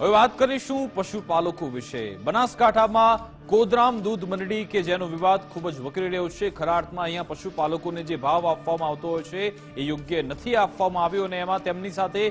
હવે વાત કરીશું પશુપાલકો વિશે. બનાસકાંઠામાં કોદરામ દૂધ મંડળી કે જેનો વિવાદ ખૂબ જ વકરી રહ્યો છે ખરા અર્થમાં અહીંયા પશુપાલકોને જે ભાવ આપવામાં આવતો હોય છે, એ યોગ્ય નથી આપવામાં આવ્યો અને એમાં તેમની સાથે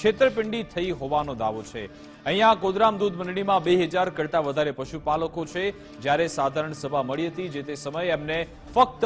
છેતરપિંડી થઈ હોવાનો દાવો છે. અહીંયા ગોધરામ દૂધ મંડળીમાં બે હજાર કરતા વધારે પશુપાલકો છે. જ્યારે સાધારણ સભા મળી હતી, જે તે સમયે એમને ફક્ત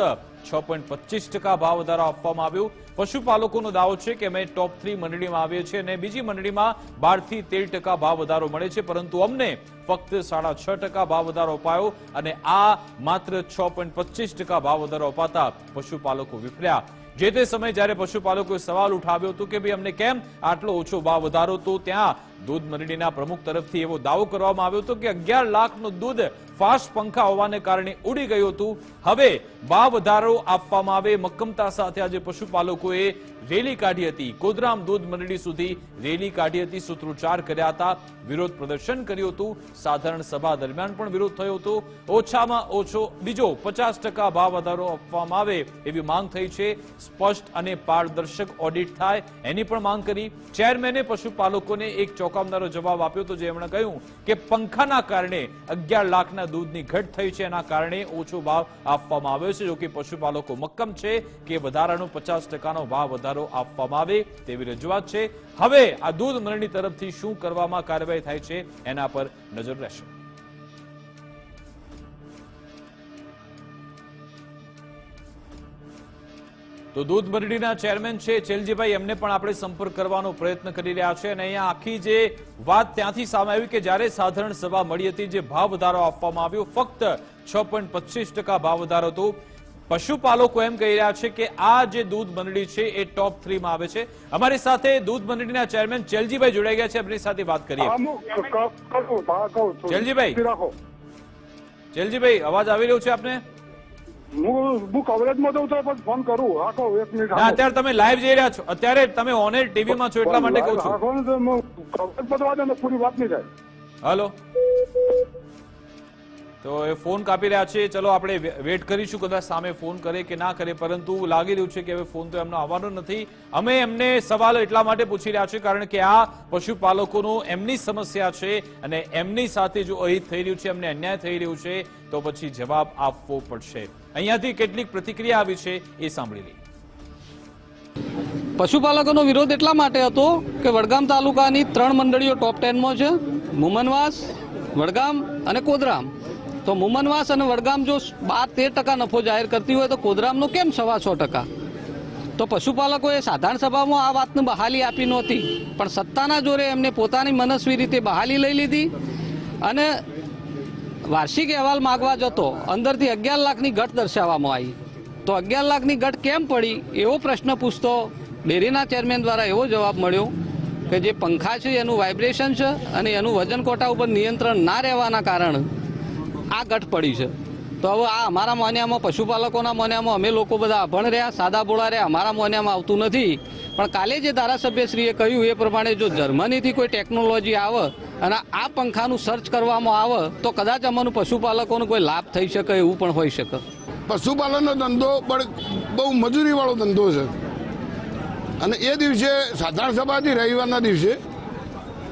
છ પોઈન્ટ પચીસ ટકા ભાવ વધારો આપવામાં આવ્યો. પશુપાલકોનો દાવો છે કે અમે ટોપ થ્રી મંડળીમાં આવીએ છીએ અને બીજી મંડળીમાં બારથી તેર ટકા ભાવ વધારો મળે છે, પરંતુ અમને ફક્ત સાડા છ ટકા ભાવ વધારો અપાયો અને આ માત્ર છ પોઈન્ટ પચીસ ટકા ભાવ વધારો અપાતા પશુપાલકો વિફર્યા. જે તે સમયે જ્યારે પશુપાલકોએ સવાલ ઉઠાવ્યો હતો કે ભાઈ અમને કેમ આટલો ઓછો ભાવ વધારો, તો ત્યાં દૂધ મંડળીના પ્રમુખ તરફથી એવો દાવો કરવામાં આવ્યો હતો કે અગિયાર લાખનું દૂધ ફાસ્ટ પંખા હોવાને કારણે ઉડી ગયું હતું. હવે ભાવ વધારો આપવામાં આવે. મક્કમતા સાથે આજે પશુપાલકોએ રેલી કાઢી હતી. કોદરામ દૂધ મંડળી સુધી રેલી કાઢી હતી. સૂત્રોચ્ચાર કર્યા હતા. વિરોધ પ્રદર્શન કર્યું હતું. સાધારણ સભા દરમિયાન પણ વિરોધ થયો હતો. ઓછામાં ઓછો બીજો પચાસ ટકા ભાવ વધારો આપવામાં આવે એવી માંગ થઈ છે. સ્પષ્ટ અને પારદર્શક ઓડિટ થાય એની પણ માંગ કરી. ચેરમેને પશુપાલકોને એક ચોંકાવનારો જવાબ આપ્યો તો જેમણે કહ્યું કે પંખાના કારણે અગિયાર લાખના દૂધની ઘટ થઈ છે. એના કારણે ઓછો ભાવ આપવામાં આવ્યો છે. જોકે પશુપાલકો મક્કમ છે કે વધારાનો પચાસ ટકાનો ભાવ વધારો આપવામાં આવે તેવી રજૂઆત છે. હવે આ દૂધ મંડળી તરફથી શું કરવામાં કાર્યવાહી થાય છે એના પર નજર રહેશે. તો દૂધ મંડળીના ચેરમેન છે ચેલજીભાઈ એમને પણ આપણે સંપર્ક કરવાનો પ્રયત્ન કરી રહ્યા છે અને અહીંયા આખી જે વાત ત્યાંથી સામે આવી કે જ્યારે સાધારણ સભા મળી હતી જે ભાવ વધારો આપવામાં આવ્યો ફક્ત છ ભાવ વધારો હતો. પશુપાલકો એમ કહી રહ્યા છે કે આ જે દૂધ મંડળી છે એ ટોપ થ્રીમાં આવે છે. અમારી સાથે દૂધ મંડળીના ચેરમેન ચેલજીભાઈ જોડાઈ ગયા છે. એમની સાથે વાત કરીએ. ચેલજીભાઈ. ચેલજીભાઈ અવાજ આવી રહ્યો છે આપને? હું હું કવરેજમાં દઉં તો પણ ફોન કરું. રાખો એક મિનિટ ના, અત્યારે તમે લાઈવ જઈ રહ્યા છો. અત્યારે તમે ઓનર ટીવીમાં છો એટલા માટે કહું છું. રાખો તો કવરેજ પતવા દે પૂરી વાત નહીં થાય. હલો. તો એ ફોન કાપી રહ્યા છે. ચલો આપણે વેટ કરીશું કદાચ સામે ફોન કરે કે ના કરે પરંતુ લાગી રહ્યું છે કે હવે ફોન તો એમનો આવવાનો નથી. અમે એમને સવાલ એટલા માટે પૂછી રહ્યા છે કારણ કે આ પશુપાલકોનું એમની સમસ્યા છે અને એમની સાથે જો અહીં થઈ રહ્યું છે એમને અન્યાય થઈ રહ્યું છે તો પછી જવાબ આપવો પડશે. અહીંયાથી કેટલીક પ્રતિક્રિયા આવી છે એ સાંભળી લઈએ. પશુપાલકોનો વિરોધ એટલા માટે હતો કે વડગામ તાલુકાની ત્રણ મંડળીઓ ટોપ ટેનમાં છે. મુમનવાસ, વડગામ અને કોદરામ. તો મુમનવાસ અને વડગામ જો બાર તેર ટકા નફો જાહેર કરતી હોય તો કોદરામનો કેમ સવા સો ટકા? તો પશુપાલકોએ સાધારણ સભામાં આ વાતને બહાલી આપી નહોતી, પણ સત્તાના જોરે એમને પોતાની મનસ્વી રીતે બહાલી લઈ લીધી અને વાર્ષિક અહેવાલ માગવા જતો, અંદરથી અગિયાર લાખની ઘટ દર્શાવવામાં આવી. તો અગિયાર લાખની ઘટ કેમ પડી? એવો પ્રશ્ન પૂછતો ડેરીના ચેરમેન દ્વારા એવો જવાબ મળ્યો કે જે પંખા છે, એનું વાઇબ્રેશન છે અને એનું વજન કોટા ઉપર નિયંત્રણ ના રહેવાના કારણે આ ઘટ પડી છે. તો હવે આ અમારા મોન્યામાં પશુપાલકોના મોન્યામાં અમે લોકો બધા અભણ રહ્યા, સાદા બોળા રહ્યા, અમારા મોન્યામાં આવતું નથી. પણ કાલે જે ધારાસભ્યશ્રીએ કહ્યું એ પ્રમાણે જો જર્મનીથી કોઈ ટેકનોલોજી આવે અને આ પંખાનું સર્ચ કરવામાં આવે તો કદાચ અમારું પશુપાલકોનો કોઈ લાભ થઈ શકે એવું પણ હોઈ શકે. પશુપાલનનો ધંધો પણ બહુ મજૂરીવાળો ધંધો છે. અને એ દિવસે સાધારણ સભાથી રવિવારના દિવસે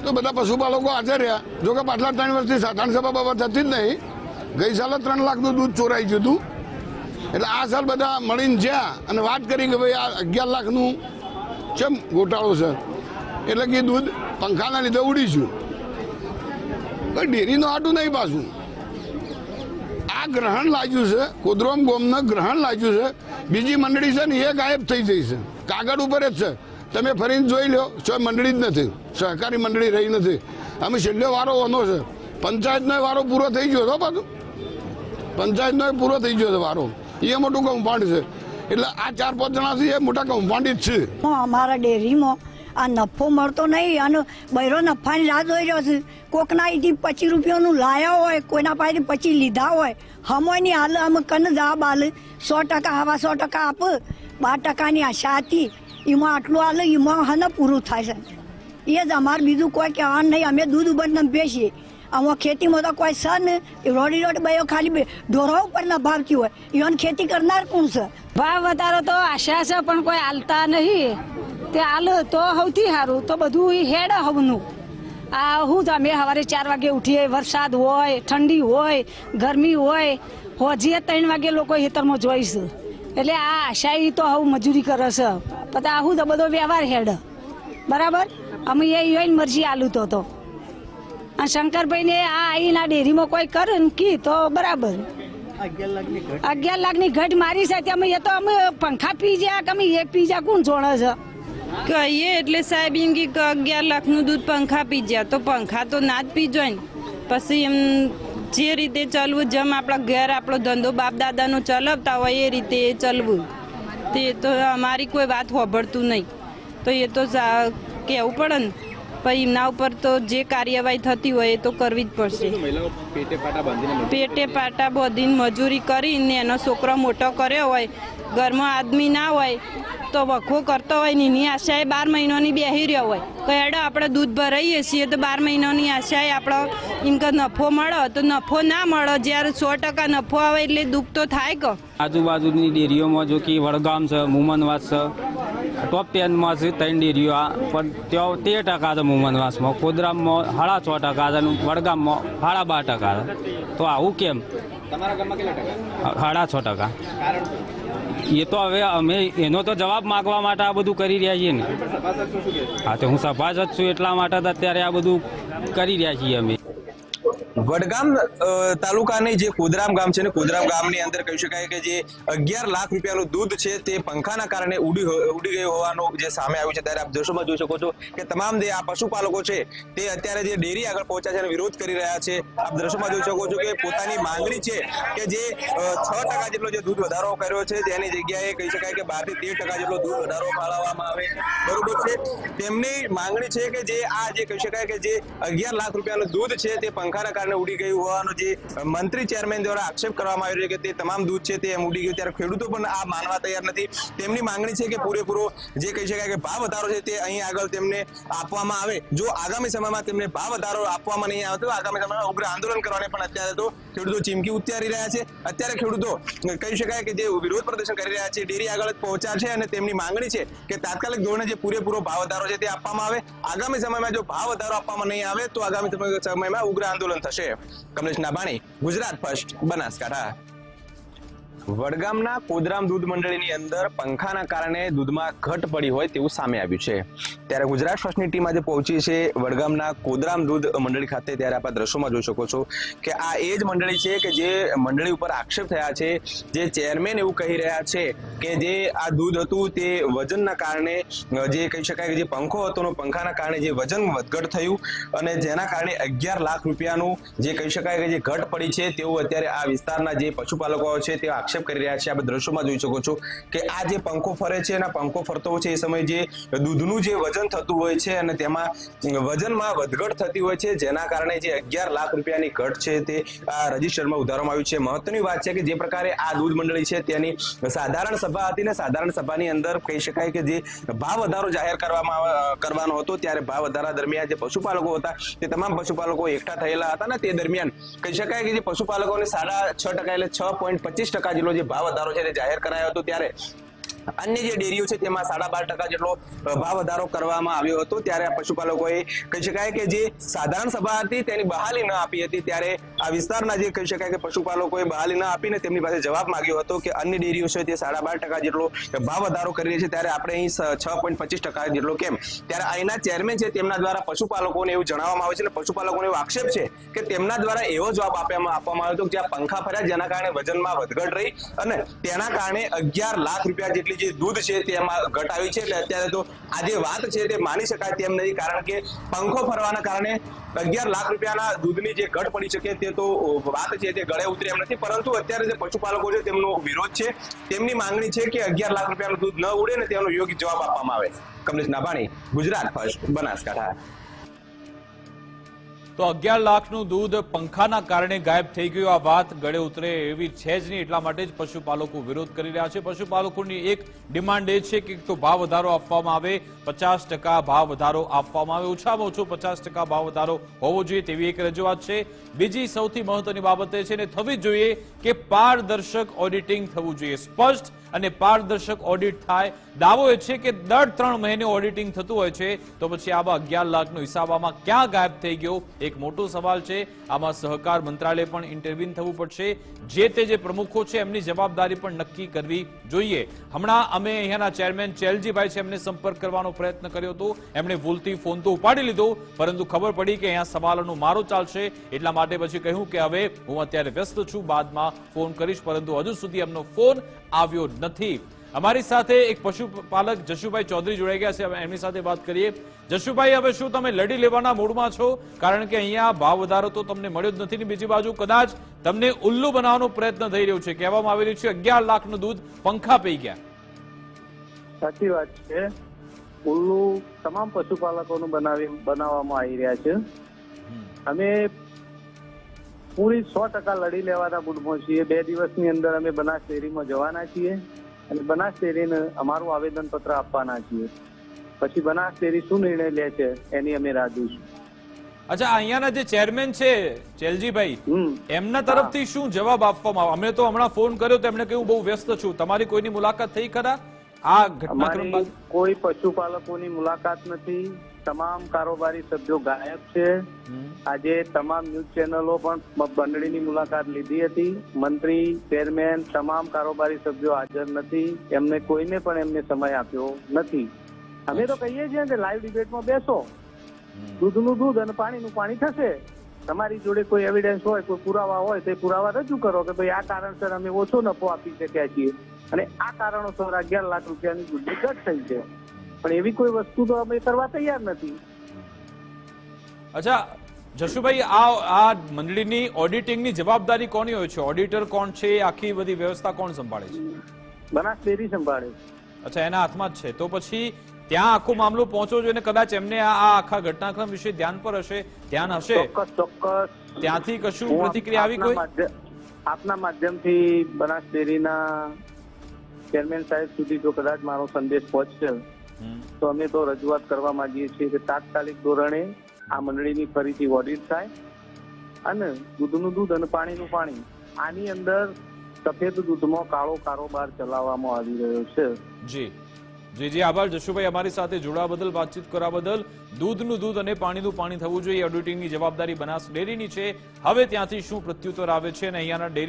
તો બધા પશુપાલકો હાજર રહ્યા. જોકે પાછલા ત્રણ વર્ષથી સાધારણ સભા બાબત થતી જ નહીં. ગઈ સાલે ત્રણ લાખનું દૂધ ચોરાઈ ગયું હતું. એટલે આ સાલ બધા મળીને જ્યાં અને વાત કરી કે ભાઈ આ અગિયાર લાખનું ચમ ગોટાળો છે. એટલે કે દૂધ પંખાના લીધે ઉડીશું. પણ ડેરીનું આટું નહીં પાછું. આ ગ્રહણ લાગ્યું છે, કુદરોમ ગોમને ગ્રહણ લાગ્યું છે. બીજી મંડળી છે ને, એ ગાયબ થઈ જઈ છે. કાગળ ઉપર જ છે. તમે ફરીને જોઈ લો, છો મંડળી જ નથી. સહકારી મંડળી રહી નથી. અમે છેલ્લો વારો ઓનો છે. પંચાયતનો વારો પૂરો થઈ ગયો હતો પાછું. પંચાયતનો પૂરો થઈ ગયો છે વારો. એ મોટું કૌભાંડ છે. એટલે આ ચાર પાંચ જણા છે એ મોટા કૌભાંડી જ છે. અમારા ડેરીમાં આ નફો મળતો નહીં અને બૈરો નફાની રાહ જોઈ રહ્યો છે. કોકના અહીંથી પચીસ રૂપિયાનું લાયા હોય, કોઈના પાસેથી પચીસ લીધા હોય, હમોયની હાલ અમે કન જવાબ હાલ સો ટકા હવા સો ટકા આપ. બાર ટકાની આશા હતી. એમાં આટલું હાલ એમાં હને પૂરું થાય છે. એ જ અમારે બીજું કોઈ કહેવાનું નહીં. અમે દૂધ બંધ બેસીએ. આમાં ખેતીમાં તો કોઈ છે ને, એ રોડી રોડ બયો ખાલી બે ઢોરા ઉપર ના ભાવતી હોય. ઈવન ખેતી કરનાર કોણ છે? ભાવ વધારો તો આશા છે, પણ કોઈ હાલતા નહીં. તે હાલ તો સૌથી સારું તો બધું હેડ હવનું. આ હું તો અમે સવારે ચાર વાગે ઉઠીએ વરસાદ હોય ઠંડી હોય ગરમી હોય હોજીએ ત્રણ વાગે લોકો ખેતરમાં જોઈશું એટલે આ આશાઈ તો હવે મજૂરી કરે છે. પછી આ હું તો બધો વ્યવહાર હેડ. બરાબર? અમે એ યોઈને મરજી આલું તો તો. આ શંકરભાઈને આ આઈના ડેરીમાં કોઈ કરે ને કી તો બરાબર. અગિયાર લાખની ઘટ. મારી છે અમે એ તો અમે પંખા પી જ્યા કે અમે એક પી જ્યા કોણ જોણે છે? કહીએ એટલે સાહેબ એમ કે અગિયાર લાખનું દૂધ પંખા પી ગયા તો પંખા તો ના જ પી જોય ને. પછી એમ જે રીતે ચલવું જેમ આપણા ઘેર આપણો ધંધો બાપ દાદાનો ચલાવતા હોય એ રીતે એ ચલવું. તે તો અમારી કોઈ વાત હોભળતું નહીં. તો એ તો કહેવું પડે ને. પછી એમના ઉપર તો જે કાર્યવાહી થતી હોય એ તો કરવી જ પડશે. પેટે પાટા બાંધીને મજૂરી કરીને એનો છોકરો મોટો કર્યો હોય ઘરમાં આદમી ના હોય તો વખો કરતો હોય ને એની આશાએ બાર મહિનાની બેહી રહ્યો હોય. તો એડો આપણે દૂધ ભરાઈએ છીએ તો બાર મહિનાની આશાએ આપણો ઇન્કમ કે નફો મળે. તો નફો ના મળે. જ્યારે સો ટકા નફો આવે એટલે દુઃખ તો થાય કે. આજુબાજુની ડેરીઓમાં જો કે વડગામ છે મુમનવાસ છે ટોપ ટેનમાં છે ત્રણ ડેરીઓ આ. પણ ત્યાં તેર ટકા છે મુમનવાસમાં. ખોદરામમાં સાડા છ ટકા છે અને વડગામમાં સાડા બાર ટકા છે. તો આવું કેમ? સાડા છ ટકા. એ તો હવે અમે એનો તો જવાબ માગવા માટે આ બધું કરી રહ્યા છીએ ને. હા, તો હું સભાસદ છું એટલા માટે અત્યારે આ બધું કરી રહ્યા છીએ અમે. વડગામ તાલુકાની જે કોદરામ ગામ છે ને, કોદરામ ગામની અંદર કહી શકાય કે જે અગિયાર લાખ રૂપિયાનું દૂધ છે તે પંખાના કારણે ઉડી ઉડી ગયું હોવાનું જે સામે આવ્યું છે. ત્યારે આપ દ્રશ્યોમાં જોઈ શકો છો કે તમામ જે આ પશુપાલકો છે તે અત્યારે જે ડેરી આગળ પહોંચ્યા છે અને વિરોધ કરી રહ્યા છે. આપ દ્રશ્યોમાં જોઈ શકો છો કે પોતાની માંગણી છે કે જે છ ટકા જેટલો જે દૂધ વધારો કર્યો છે તેની જગ્યાએ કહી શકાય કે બારથી તેર ટકા જેટલો દૂધ વધારો ફાળવવામાં આવે. બરોબર છે? તેમની માંગણી છે કે જે આ જે કહી શકાય કે જે અગિયાર લાખ રૂપિયાનું દૂધ છે તે પંખાના કારણે ઉડી ગયું હોવાનું જે મંત્રી ચેરમેન દ્વારા આક્ષેપ કરવામાં આવી રહ્યો છે કે તે તમામ દૂધ છે તે એમ ઉડી ગયું. ત્યારે ખેડૂતો પણ આ માનવા તૈયાર નથી. તેમની માંગણી છે કે પૂરેપૂરો જે કહી શકાય કે ભાવ વધારો છે તે અહીં આગળ તેમને આપવામાં આવે. જો આગામી સમયમાં તેમને ભાવ વધારો આપવામાં નહીં આવે તો આગામી સમયમાં ઉગ્ર આંદોલન કરવાને પણ અત્યારે તો ખેડૂતો ચીમકી ઉચ્ચારી રહ્યા છે. અત્યારે ખેડૂતો કહી શકાય કે જે વિરોધ પ્રદર્શન કરી રહ્યા છે, ડેરી આગળ પહોંચ્યા છે અને તેમની માંગણી છે કે તાત્કાલિક ધોરણે જે પૂરેપૂરો ભાવ વધારો છે તે આપવામાં આવે. આગામી સમયમાં જો ભાવ વધારો આપવામાં નહીં આવે તો આગામી સમય- સમયમાં ઉગ્ર આંદોલન થશે. કમલેશ નાબાણી ગુજરાત ફર્સ્ટ બનાસકાંઠા. વડગામના કોદરામ દૂધ મંડળીની અંદર પંખાના કારણે દૂધમાં ઘટ પડી હોય તેવું સામે આવ્યું છે. ત્યારે ગુજરાત ફર્સ્ટની ટીમ આજે પહોંચી છે વડગામના કોદરામ દૂધ મંડળી ખાતે. ત્યારે આપણા દ્રશ્યોમાં જોઈ શકો છો કે આ એ જ મંડળી છે કે જે મંડળી ઉપર આક્ષેપ થયા છે, જે ચેરમેન એવું કહી રહ્યા છે કે જે આ દૂધ હતું તે વજનના કારણે, જે કહી શકાય કે જે પંખો હતો નો પંખાના કારણે જે વજન વધઘટ થયું અને જેના કારણે અગિયાર લાખ રૂપિયાનું જે કહી શકાય કે જે ઘટ પડી છે તેવું અત્યારે આ વિસ્તારના જે પશુપાલકો છે તે આક્ષેપ કરી રહ્યા છે. આપણે દ્રશ્યોમાં જોઈ શકો છો કે આ જે પંખો ફરે છે અને પંખો ફરતો હોય છે એ સમયે જે દૂધનું જે વજન થતું હોય છે અને તેમાં વજનમાં વધઘટ થતી હોય છે, જેના કારણે જે અગિયાર લાખ રૂપિયાની ઘટ છે તે રજિસ્ટરમાં ઉધારવામાં આવ્યું છે. મહત્વની વાત છે કે જે પ્રકારે આ દૂધ મંડળી છે તેની સાધારણ સભા હતી ને સાધારણ સભાની અંદર કહી શકાય કે જે ભાવ વધારો જાહેર કરવામાં કરવાનો હતો ત્યારે ભાવ વધારા દરમિયાન જે પશુપાલકો હતા તે તમામ પશુપાલકો એકઠા થયેલા હતા ને તે દરમિયાન કહી શકાય કે જે પશુપાલકોને સાડા છ ટકા એટલે છ પોઈન્ટ પચીસ ટકા જેટલો જે ભાવ વધારો છે તે જાહેર કરાયો હતો ત્યારે અન્ય જે ડેરીઓ છે તેમાં સાડા બાર ટકા જેટલો ભાવ વધારો કરવામાં આવ્યો હતો, ત્યારે આ પશુપાલકોએ કહી શકાય કે જે સાધારણ સભા હતી તેની બહાલી ન આપી હતી, ત્યારે આ વિસ્તારના જે કહી શકાય કે પશુપાલકોએ બહાલી ન આપીને તેમની પાસે જવાબ માંગ્યો હતો કે અન્ય ડેરીઓ છે તે સાડા બાર ટકા જેટલો ભાવ વધારો કરી રહી છે, ત્યારે આપણે અહીં છ પોઈન્ટ પચીસ ટકા જેટલો કેમ? ત્યારે અહીંના ચેરમેન છે તેમના દ્વારા પશુપાલકોને એવું જણાવવામાં આવે છે અને પશુપાલકોને એવો આક્ષેપ છે કે તેમના દ્વારા એવો જવાબ આપવામાં આપવામાં આવ્યો હતો કે જ્યાં પંખા ફર્યા જેના કારણે વજનમાં વધઘટ રહી અને તેના કારણે અગિયાર લાખ રૂપિયા જેટલી જે દૂધ છે તેમાં ઘટ આવી છે, એટલે અત્યારે તો આ જે વાત છે તે માની શકાય તેમ નહીં, કારણ કે પંખો ફરવાના કારણે અગિયાર લાખ રૂપિયાના દૂધની જે ઘટ પડી શકે તે તો વાત છે તે ગળે ઉતરે એમ નથી, પરંતુ અત્યારે જે પશુપાલકો છે તેમનો વિરોધ છે. તેમની માંગણી છે કે અગિયાર લાખ રૂપિયાનું દૂધ ન ઉડે ને તેનો યોગ્ય જવાબ આપવામાં આવે. કમલેશ નાભાણી, ગુજરાત ફર્સ્ટ બનાસકાંઠા. તો અગિયાર લાખનું દૂધ પંખાના કારણે ગાયબ થઈ ગયું. આ વાત ગળે ઉતરે એવી છે જ નહીં, એટલા માટે જ પશુપાલકો વિરોધ કરી રહ્યા છે. પશુપાલકોની એક ડિમાન્ડ એ છે કે તો ભાવ વધારો આપવામાં આવે, પચાસ ભાવ વધારો આપવામાં આવે. ઓછામાં ઓછો પચાસ ભાવ વધારો હોવો જોઈએ તેવી એક રજૂઆત છે. બીજી સૌથી મહત્વની બાબત એ છે ને, થવી જોઈએ કે પારદર્શક ઓડિટિંગ થવું જોઈએ. સ્પષ્ટ અને પારદર્શક ઓડિટ થાય. દાવો એ છે કે દર ત્રણ મહિને ઓડિટિંગ થતું હોય છે, તો પછી આવા અગિયાર લાખનો હિસાબ આમાં ક્યાં ગાયબ થઈ ગયો એક મોટો સવાલ છે. આમાં સહકાર મંત્રાલય પણ ઇન્ટરવ્યુન થવું પડશે. જે તે જે પ્રમુખો છે, એમની જવાબદારી પણ નક્કી કરવી જોઈએ. હમણાં અમે અહીંયાના ચેરમેન ચેલજીભાઈ છે, એમને સંપર્ક કરવાનો પ્રયત્ન કર્યો હતો. એમણે ભૂલથી ફોન તો ઉપાડી લીધો, પરંતુ ખબર પડી કે અહીંયા સવાલોનો મારો ચાલશે. એટલા માટે પછી કહ્યું કે હવે હું અત્યારે વ્યસ્ત છું, બાદમાં ફોન કરીશ, પરંતુ હજુ સુધી એમનો ફોન આવ્યો નથી. અમારી સાથે એક પશુપાલક જશુભાઈ ચૌધરી જોડાઈ ગયા છે. એમની સાથે વાત કરીએ. જશુભાઈ, હવે શું તમે લડી લેવાના મૂડમાં છો? કારણ કે અહીંયા ભાવ વધારો તો તમને મળ્યો જ નથી. બીજી બાજુ કદાચ તમને ઉલ્લુ બનાવવાનો પ્રયત્ન થઈ રહ્યો છે. કહેવામાં આવી રહ્યું છે, અગિયાર લાખનું દૂધ પંખા પી ગયા. સાચી વાત છે. ઉલ્લુ તમામ પશુપાલકોનું બનાવી, બનાવવામાં આવી રહ્યા છે. અમે પૂરી સો ટકા લડી લેવાના મૂડમાં છીએ. બે દિવસની અંદર અમે બનાસ ડેરીમાં જવાના છીએ. અને બનાસ ડેરીને અમારું આવેદનપત્ર આપવાના છીએ. પછી બનાસ ડેરી શું નિર્ણય લે છે એની અમે રાહ જોઈશું. અચ્છા અહીંયાના જે ચેરમેન છે ચેલજીભાઈ એમના તરફથી શું જવાબ આપવામાં આવે? અમે તો હમણાં ફોન કર્યો તો એમણે કહ્યું બહુ વ્યસ્ત છું. તમારી કોઈની મુલાકાત થઈ ખરા? આ ઘટનાક્રમ કોઈ પશુપાલકોની મુલાકાત નથી. તમામ કારોબારી સભ્યો ગાયબ છે. આજે તમામ ન્યૂઝ ચેનલો પણ બંડળીની મુલાકાત લીધી હતી. મંત્રી ચેરમેન તમામ કારોબારી સભ્યો હાજર નથી. એમને કોઈને પણ એમને સમય આપ્યો નથી. અમે તો કહીએ છીએ કે લાઈવ ડિબેટમાં બેસો. દૂધનું દૂધ અને પાણીનું પાણી થશે. તમારી જોડે કોઈ એવિડન્સ હોય કોઈ પુરાવા હોય તો એ પુરાવા રજૂ કરો કે ભાઈ આ કારણસર અમે ઓછો નફો આપી શક્યા છીએ. અને આ કારણોસર અગિયાર લાખ રૂપિયાની દૂધની ઘટ થઈ છે. પણ એવી કોઈ વસ્તુ તો અમે કરવા તૈયાર નથી. અચ્છા જશુભાઈ આ આ મંડળીની ઓડિટિંગની જવાબદારી કોની હોય છે? ઓડિટર કોણ છે? આખી બધી વ્યવસ્થા કોણ સંભાળે છે? બનાસ ડેરી સંભાળે અચ્છા એના હાથમાં જ છે. તો પછી ત્યાં આખો મામલો પહોંચવો જોઈએ કદાચ એમને આ આખા ઘટનાક્રમ વિશે ધ્યાન પર હશે? ધ્યાન હશે? ચોક્કસ ચોક્કસ. ત્યાંથી કશું પ્રતિક્રિયા આવી કોઈ? આપના માધ્યમથી બનાસ ડેરીના ચેરમેન સાહેબ સુધી જો કદાચ મારો સંદેશ પહોંચશે. તો અમે તો રજૂઆત કરવા માંગીએ છીએ કે તાત્કાલિક ધોરણે આ મંડળીની ફરીથી ઓડિટ થાય અને દૂધનું દૂધ અને પાણીનું પાણી આની અંદર સફેદ દૂધમાં કાળો કારોબાર ચલાવવામાં આવી રહ્યો છે. જી. જી જી, આભાર. જશુભાઈ, અમારી સાથે જોડાવા બદલ, વાતચીત કરવા બદલ દૂધનું દૂધ અને પાણીનું પાણી થવું જોઈએ. ઓડિટિંગની જવાબદારી બનાસ ડેરીની છે. હવે ત્યાંથી શું પ્રત્યુત્તર આવે છે અને અહીંયાના ડેરી